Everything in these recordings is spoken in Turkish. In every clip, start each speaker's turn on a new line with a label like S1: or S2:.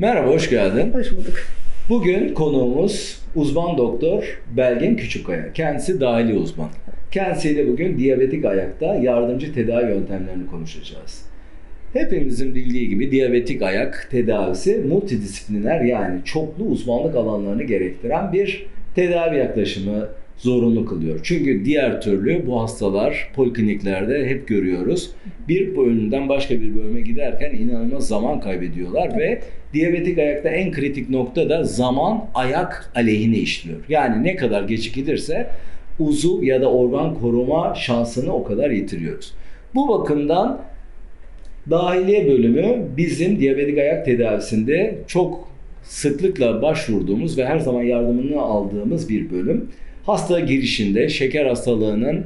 S1: Merhaba, hoş geldin.
S2: Hoş bulduk.
S1: Bugün konuğumuz uzman doktor Belgin Küçükkaya. Kendisi dahili uzman. Kendisiyle bugün diyabetik ayakta yardımcı tedavi yöntemlerini konuşacağız. Hepimizin bildiği gibi diyabetik ayak tedavisi multidisipliner yani çoklu uzmanlık alanlarını gerektiren bir tedavi yaklaşımı zorunlu kılıyor. Çünkü diğer türlü bu hastalar polikliniklerde hep görüyoruz. Bir bölümden başka bir bölüme giderken inanılmaz zaman kaybediyorlar ve diyabetik ayakta en kritik nokta da zaman ayak aleyhine işliyor. Yani ne kadar gecikilirse uzuv ya da organ koruma şansını o kadar yitiriyoruz. Bu bakımdan dahiliye bölümü bizim diyabetik ayak tedavisinde çok sıklıkla başvurduğumuz ve her zaman yardımını aldığımız bir bölüm. Hasta girişinde şeker hastalığının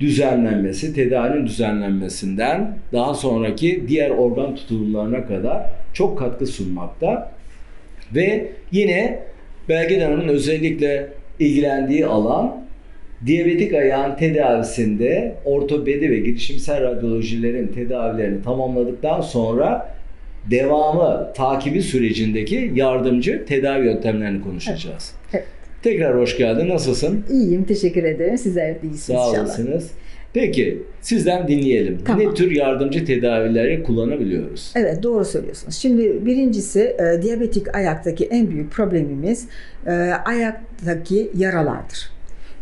S1: düzenlenmesi, tedavinin düzenlenmesinden daha sonraki diğer organ tutulumlarına kadar çok katkı sunmakta. Ve yine Belgin Hanım'ın özellikle ilgilendiği alan diyabetik ayağın tedavisinde ortopedi ve girişimsel radyolojilerin tedavilerini tamamladıktan sonra devamı takibi sürecindeki yardımcı tedavi yöntemlerini konuşacağız.
S2: Evet.
S1: Tekrar hoş geldin. Nasılsın?
S2: İyiyim, teşekkür ederim. Sizler de iyisiniz
S1: Sağ
S2: inşallah.
S1: olasınız. Peki sizden dinleyelim.
S2: Tamam.
S1: Ne tür yardımcı tedavileri kullanabiliyoruz?
S2: Evet, doğru söylüyorsunuz. Şimdi birincisi e, diyabetik ayaktaki en büyük problemimiz e, ayaktaki yaralardır.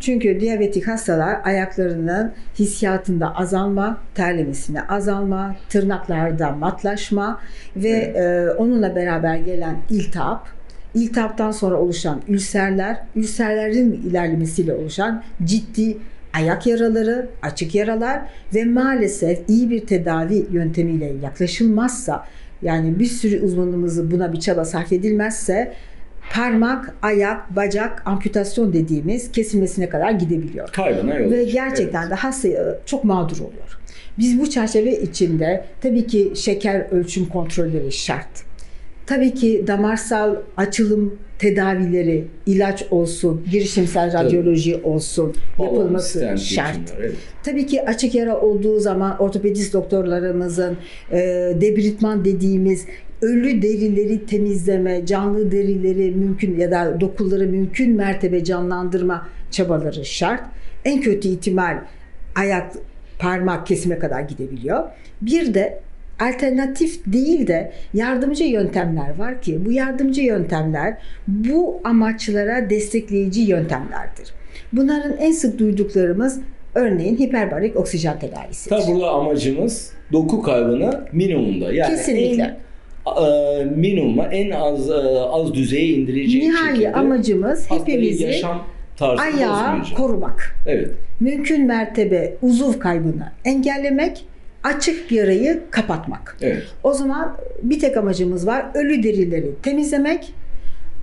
S2: Çünkü diyabetik hastalar ayaklarının hissiyatında azalma, terlemesine azalma, tırnaklarda matlaşma ve
S1: Evet.
S2: e, onunla beraber gelen iltihap, iltihaptan sonra oluşan ülserler, ülserlerin ilerlemesiyle oluşan ciddi ayak yaraları, açık yaralar ve maalesef iyi bir tedavi yöntemiyle yaklaşılmazsa yani bir sürü uzmanımızı buna bir çaba sarf edilmezse parmak, ayak, bacak amputasyon dediğimiz kesilmesine kadar gidebiliyor.
S1: Kaybına yol
S2: Ve gerçekten
S1: Evet.
S2: de hasta e, çok mağdur oluyor. Biz bu çerçeve içinde tabii ki şeker ölçüm kontrolleri şart. Tabii ki damarsal açılım tedavileri, ilaç olsun, girişimsel radyoloji olsun
S1: Balon,
S2: yapılması şart.
S1: geçimler, evet.
S2: Tabii ki açık yara olduğu zaman ortopedist doktorlarımızın e, debritman dediğimiz ölü derileri temizleme, canlı derileri mümkün ya da dokuları mümkün mertebe canlandırma çabaları şart. En kötü ihtimal ayak parmak kesime kadar gidebiliyor. Bir de alternatif değil de yardımcı yöntemler var ki bu yardımcı yöntemler bu amaçlara destekleyici yöntemlerdir. Bunların en sık duyduklarımız örneğin hiperbarik oksijen tedavisidir.
S1: Tabi burada amacımız doku kaybını minimumda. Yani
S2: Kesinlikle.
S1: en e, minimuma en az e, az düzeye indirecek
S2: Nihai
S1: şekilde
S2: amacımız hepimizi
S1: yaşam
S2: ayağı
S1: bozmayacak.
S2: korumak.
S1: Evet.
S2: Mümkün mertebe uzuv kaybını engellemek, açık yarayı kapatmak.
S1: Evet.
S2: O zaman bir tek amacımız var. Ölü derileri temizlemek,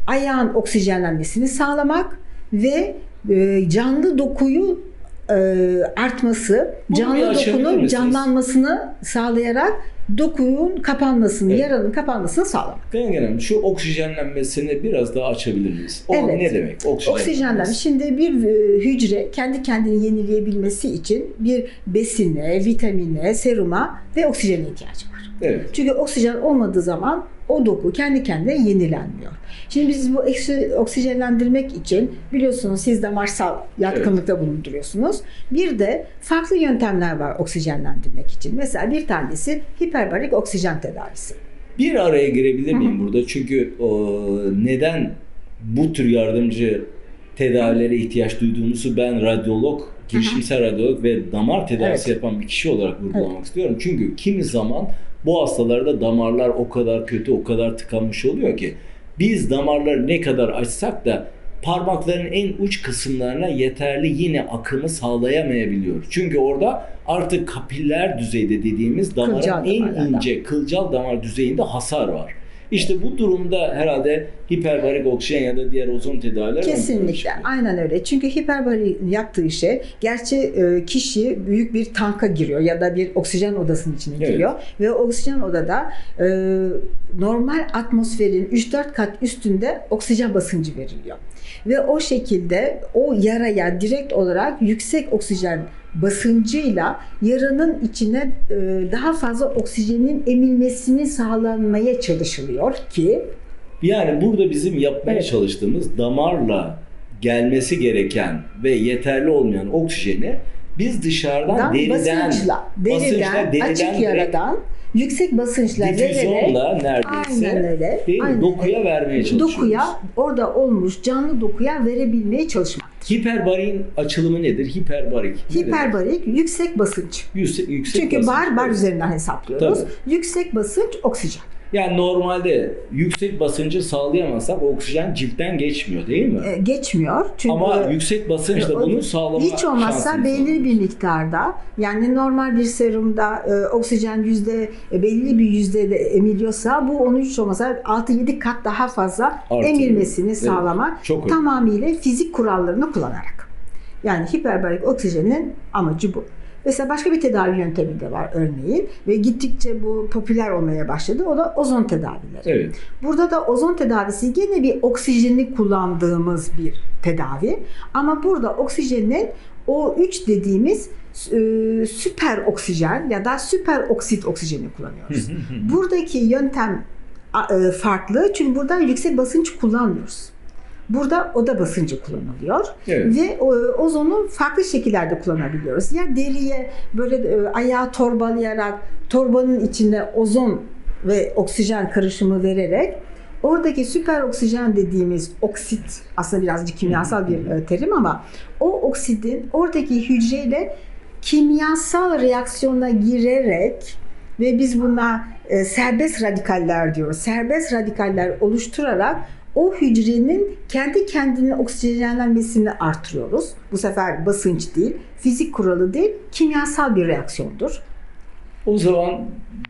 S2: ayağın oksijenlenmesini sağlamak ve e, canlı dokuyu artması,
S1: Bunu
S2: canlı dokunun canlanmasını sağlayarak dokuyun kapanmasını,
S1: Evet.
S2: yaranın kapanmasını sağlamak.
S1: Ben genel şu oksijenlenmesini biraz daha açabilir miyiz? O
S2: Evet.
S1: ne demek?
S2: Oksijenlenme. Şimdi bir e, hücre kendi kendini yenileyebilmesi için bir besine, vitamine, seruma ve oksijene ihtiyacı var.
S1: Evet.
S2: Çünkü oksijen olmadığı zaman o doku kendi kendine yenilenmiyor. Şimdi biz bu oksijenlendirmek için biliyorsunuz siz damarsal yatkınlıkta bulunduruyorsunuz. Bir de farklı yöntemler var oksijenlendirmek için. Mesela bir tanesi hiperbarik oksijen tedavisi.
S1: Bir araya girebilir miyim burada? Çünkü o, neden bu tür yardımcı tedavilere ihtiyaç duyduğumuzu ben radyolog, girişimsel radyolog ve damar tedavisi
S2: Evet.
S1: yapan bir kişi olarak vurgulamak istiyorum. Çünkü kimi zaman bu hastalarda damarlar o kadar kötü, o kadar tıkanmış oluyor ki biz damarları ne kadar açsak da parmakların en uç kısımlarına yeterli yine akımı sağlayamayabiliyor. Çünkü orada artık kapiller düzeyde dediğimiz damarın
S2: Kılcal
S1: en
S2: damarlarda.
S1: ince kılcal damar düzeyinde hasar var. İşte bu durumda herhalde hiperbarik oksijen ya da diğer ozon plana
S2: Kesinlikle. Aynen öyle. Çünkü hiperbariğin yaptığı şey gerçi e, kişi büyük bir tanka giriyor ya da bir oksijen odasının içine
S1: Evet.
S2: giriyor ve oksijen odada e, normal atmosferin 3-4 kat üstünde oksijen basıncı veriliyor. Ve o şekilde o yaraya direkt olarak yüksek oksijen basıncıyla yaranın içine e, daha fazla oksijenin emilmesini sağlanmaya çalışılıyor ki
S1: Yani burada bizim yapmaya
S2: Evet.
S1: çalıştığımız damarla gelmesi gereken ve yeterli olmayan oksijeni biz dışarıdan
S2: dan
S1: deriden,
S2: basınçla, deriden,
S1: basınçla, deriden
S2: açık yaradan yüksek basınçla
S1: difüzyonla neredeyse
S2: aynen öyle,
S1: değil
S2: aynen
S1: dokuya
S2: öyle.
S1: vermeye çalışıyoruz.
S2: dokuya orada olmuş canlı dokuya verebilmeye çalışmak.
S1: Hiperbariğin açılımı nedir? Hiperbarik. Ne?
S2: Hiperbarik yüksek basınç.
S1: Yüksek, yüksek
S2: Çünkü
S1: basınç.
S2: bar bar üzerinden hesaplıyoruz.
S1: Tabii.
S2: Yüksek basınç oksijen.
S1: Yani normalde yüksek basıncı sağlayamazsak oksijen ciltten geçmiyor değil mi?
S2: E, geçmiyor. Çünkü
S1: Ama yüksek basınçla
S2: o-
S1: bunu sağlama
S2: hiç olmazsa belli
S1: var.
S2: bir miktarda yani normal bir serumda e, oksijen yüzde e, belli bir yüzdede emiliyorsa bu onun hiç olmazsa 6-7 kat daha fazla
S1: Artıyor.
S2: emilmesini
S1: Evet,
S2: sağlamak
S1: çok
S2: tamamıyla fizik kurallarını kullanarak. Yani hiperbarik oksijenin amacı bu. Mesela başka bir tedavi yöntemi de var örneğin ve gittikçe bu popüler olmaya başladı. O da ozon tedavileri.
S1: Evet.
S2: Burada da ozon tedavisi gene bir oksijeni kullandığımız bir tedavi. Ama burada oksijenin O3 dediğimiz e, süper oksijen ya da süper oksit oksijeni kullanıyoruz. Buradaki yöntem e, farklı çünkü burada yüksek basınç kullanmıyoruz. Burada oda basıncı kullanılıyor
S1: Evet.
S2: ve e, ozonu farklı şekillerde kullanabiliyoruz. Ya deriye böyle e, ayağı torbalayarak torbanın içine ozon ve oksijen karışımı vererek oradaki süper oksijen dediğimiz oksit aslında birazcık kimyasal bir e, terim ama o oksidin oradaki hücreyle kimyasal reaksiyona girerek ve biz buna serbest radikaller diyoruz. Serbest radikaller oluşturarak o hücrenin kendi kendine oksijenlenmesini artırıyoruz. Bu sefer basınç değil, fizik kuralı değil, kimyasal bir reaksiyondur.
S1: O zaman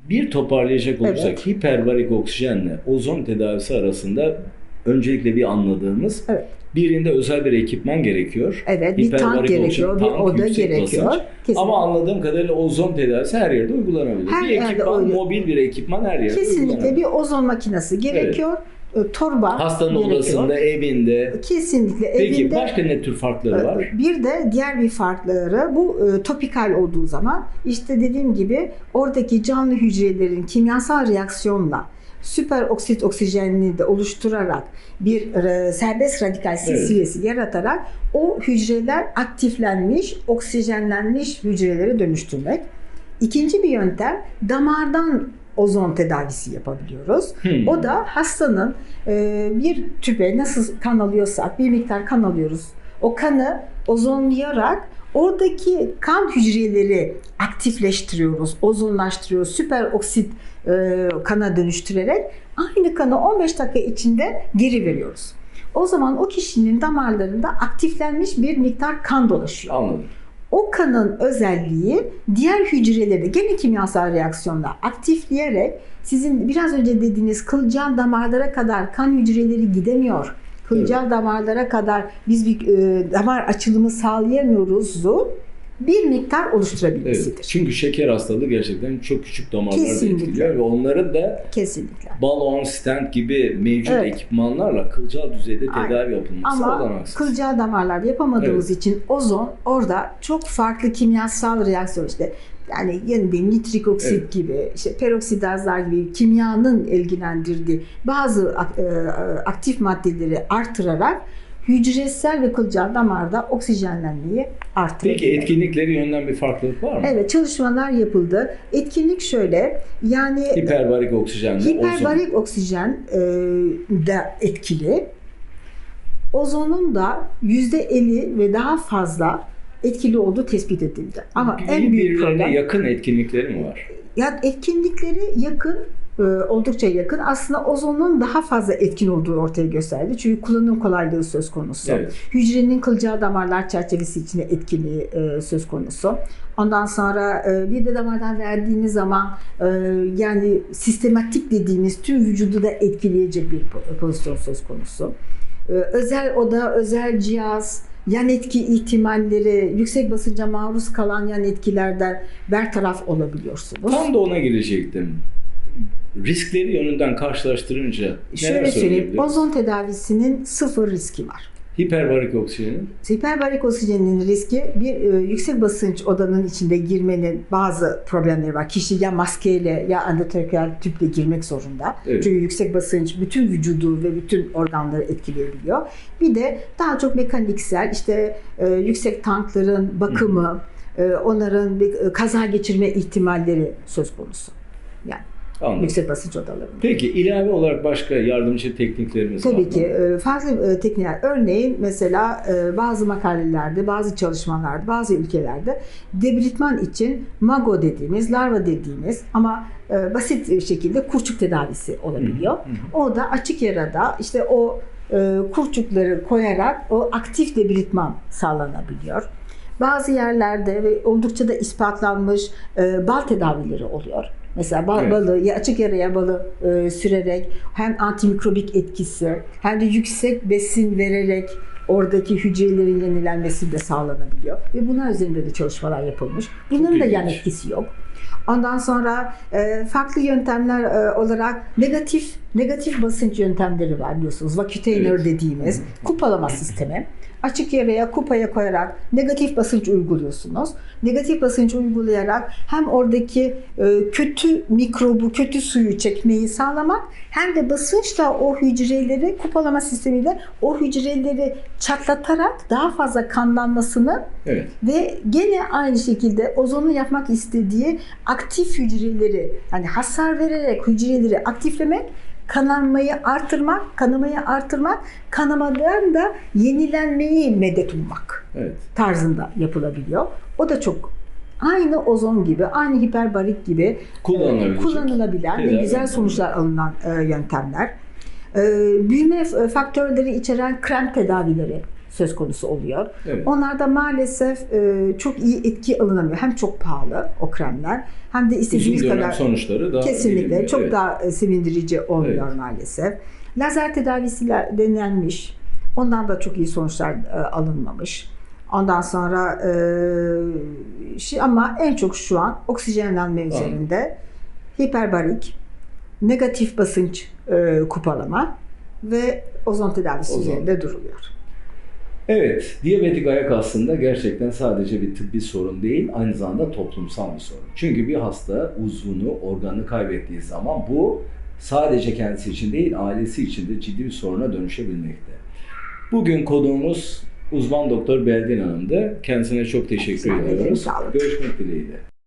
S1: bir toparlayacak olursak
S2: Evet.
S1: hiperbarik oksijenle ozon tedavisi arasında öncelikle bir anladığımız
S2: Evet.
S1: birinde özel bir ekipman gerekiyor.
S2: Evet, bir tank gerekiyor,
S1: oksijen,
S2: bir
S1: tank,
S2: oda
S1: yüksek
S2: gerekiyor.
S1: basınç.
S2: Kesinlikle.
S1: Ama anladığım kadarıyla ozon tedavisi her yerde uygulanabilir.
S2: Her
S1: bir
S2: yerde
S1: ekipman,
S2: uygun.
S1: mobil bir ekipman her yerde
S2: Kesinlikle bir ozon makinesi gerekiyor. E, Torba
S1: Hastanın
S2: gerekiyor.
S1: odasında, evinde.
S2: Kesinlikle
S1: Peki
S2: evinde.
S1: başka ne tür farkları var?
S2: Bir de diğer bir farkları bu e, topikal olduğu zaman işte dediğim gibi oradaki canlı hücrelerin kimyasal reaksiyonla süper oksit oksijenini de oluşturarak bir e, serbest radikal silsilesi yaratarak o hücreler aktiflenmiş, oksijenlenmiş hücrelere dönüştürmek. İkinci bir yöntem damardan ozon tedavisi yapabiliyoruz.
S1: Hmm.
S2: O da hastanın e, bir tüpe nasıl kan alıyorsak bir miktar kan alıyoruz. O kanı ozonlayarak oradaki kan hücreleri aktifleştiriyoruz, ozonlaştırıyoruz, süper oksit e, kana dönüştürerek aynı kanı 15 dakika içinde geri veriyoruz. O zaman o kişinin damarlarında aktiflenmiş bir miktar kan dolaşıyor.
S1: Anladım.
S2: O kanın özelliği diğer hücreleri gene kimyasal reaksiyonla aktifleyerek sizin biraz önce dediğiniz kılcal damarlara kadar kan hücreleri gidemiyor. Kılcal damarlara kadar biz bir e, damar açılımı sağlayamıyoruz'u bir miktar oluşturabilmesidir.
S1: Evet. Çünkü şeker hastalığı gerçekten çok küçük damarlarda
S2: Kesinlikle.
S1: etkiliyor ve onların da
S2: Kesinlikle.
S1: balon, stent gibi mevcut
S2: Evet.
S1: ekipmanlarla kılcal düzeyde
S2: Aynen.
S1: tedavi yapılması
S2: Ama
S1: olanaksız.
S2: kılcal damarlarda yapamadığımız için ozon orada çok farklı kimyasal reaksiyon işte yani yine de nitrik oksit
S1: Evet.
S2: gibi, işte peroksidazlar gibi kimyanın ilgilendirdiği bazı e, aktif maddeleri artırarak hücresel ve kılcal damarda oksijenlenmeyi artırıyor.
S1: Peki etkinlikleri yönden bir farklılık var mı?
S2: Evet çalışmalar yapıldı. Etkinlik şöyle yani
S1: Hiperbarik oksijenle ozon.
S2: Hiperbarik oksijen e, de etkili. Ozonun da %50 ve daha fazla etkili olduğu tespit edildi. Ama en büyük problem
S1: yakın etkinlikleri mi var?
S2: ya etkinlikleri yakın oldukça yakın. Aslında ozonun daha fazla etkin olduğu ortaya gösterdi. Çünkü kullanım kolaylığı söz konusu.
S1: Evet.
S2: Hücrenin kılcal damarlar çerçevesi içinde etkili e, söz konusu. Ondan sonra e, bir de damardan verdiğiniz zaman e, yani sistematik dediğimiz tüm vücudu da etkileyecek bir po- pozisyon söz konusu. E, özel oda, özel cihaz, yan etki ihtimalleri, yüksek basınca maruz kalan yan etkilerden bertaraf olabiliyorsunuz.
S1: Tam da ona girecektim. Riskleri yönünden karşılaştırınca
S2: Şöyle söyleyeyim,
S1: söyleyebiliriz?
S2: ozon tedavisinin sıfır riski var.
S1: Hiperbarik oksijenin.
S2: Hiperbarik oksijenin riski bir e, yüksek basınç odanın içinde girmenin bazı problemleri var. Kişi ya maskeyle ya endotrakeal tüple girmek zorunda.
S1: Evet.
S2: Çünkü yüksek basınç bütün vücudu ve bütün organları etkileyebiliyor. Bir de daha çok mekaniksel işte e, yüksek tankların bakımı, e, onların bir, e, kaza geçirme ihtimalleri söz konusu. Yani
S1: Anladım.
S2: yüksek basınç odalarında.
S1: Peki ilave olarak başka yardımcı tekniklerimiz var mı?
S2: Tabii ki e, farklı e, teknikler. Örneğin mesela e, bazı makalelerde, bazı çalışmalarda, bazı ülkelerde debritman için mago dediğimiz, larva dediğimiz ama basit şekilde kurçuk tedavisi olabiliyor. O da açık yarada işte o kurçukları koyarak o aktif debritman sağlanabiliyor. Bazı yerlerde ve oldukça da ispatlanmış e, bal tedavileri oluyor. Mesela bal,
S1: Evet.
S2: balı, ya açık yaraya balı e, sürerek hem antimikrobik etkisi hem de yüksek besin vererek oradaki hücrelerin yenilenmesi de sağlanabiliyor. Ve bunlar üzerinde de çalışmalar yapılmış. Bunların da yan etkisi yok. Ondan sonra e, farklı yöntemler e, olarak negatif negatif basınç yöntemleri var biliyorsunuz. Vakutainer
S1: Evet.
S2: dediğimiz kupalama sistemi. Açık yaraya kupaya koyarak negatif basınç uyguluyorsunuz. Negatif basınç uygulayarak hem oradaki e, kötü mikrobu, kötü suyu çekmeyi sağlamak hem de basınçla o hücreleri kupalama sistemiyle o hücreleri çatlatarak daha fazla kanlanmasını
S1: Evet.
S2: ve gene aynı şekilde ozonun yapmak istediği aktif hücreleri hani hasar vererek hücreleri aktiflemek kananmayı artırmak, kanamayı artırmak, kanamadan da yenilenmeyi medet ummak
S1: Evet.
S2: tarzında yapılabiliyor. O da çok aynı ozon gibi, aynı hiperbarik gibi e, kullanılabilen ve güzel sonuçlar alınan e, yöntemler. E, büyüme faktörleri içeren krem tedavileri söz konusu oluyor.
S1: Evet.
S2: Onlarda maalesef e, çok iyi etki alınamıyor. Hem çok pahalı o kremler hem de istediğimiz kadar
S1: sonuçları daha
S2: kesinlikle
S1: verimli.
S2: çok
S1: Evet.
S2: daha e, sevindirici olmuyor
S1: Evet.
S2: maalesef. Lazer tedavisiyle denenmiş. Ondan da çok iyi sonuçlar e, alınmamış. Ondan sonra e, şey, ama en çok şu an oksijenlenme üzerinde hiperbarik, negatif basınç e, kupalama ve ozon tedavisi
S1: Ozon.
S2: üzerinde duruluyor.
S1: Evet, diyabetik ayak aslında gerçekten sadece bir tıbbi sorun değil, aynı zamanda toplumsal bir sorun. Çünkü bir hasta uzvunu, organını kaybettiği zaman bu sadece kendisi için değil, ailesi için de ciddi bir soruna dönüşebilmekte. Bugün konuğumuz uzman doktor Beldin Hanım'dı. Kendisine çok teşekkür ediyoruz. Görüşmek dileğiyle.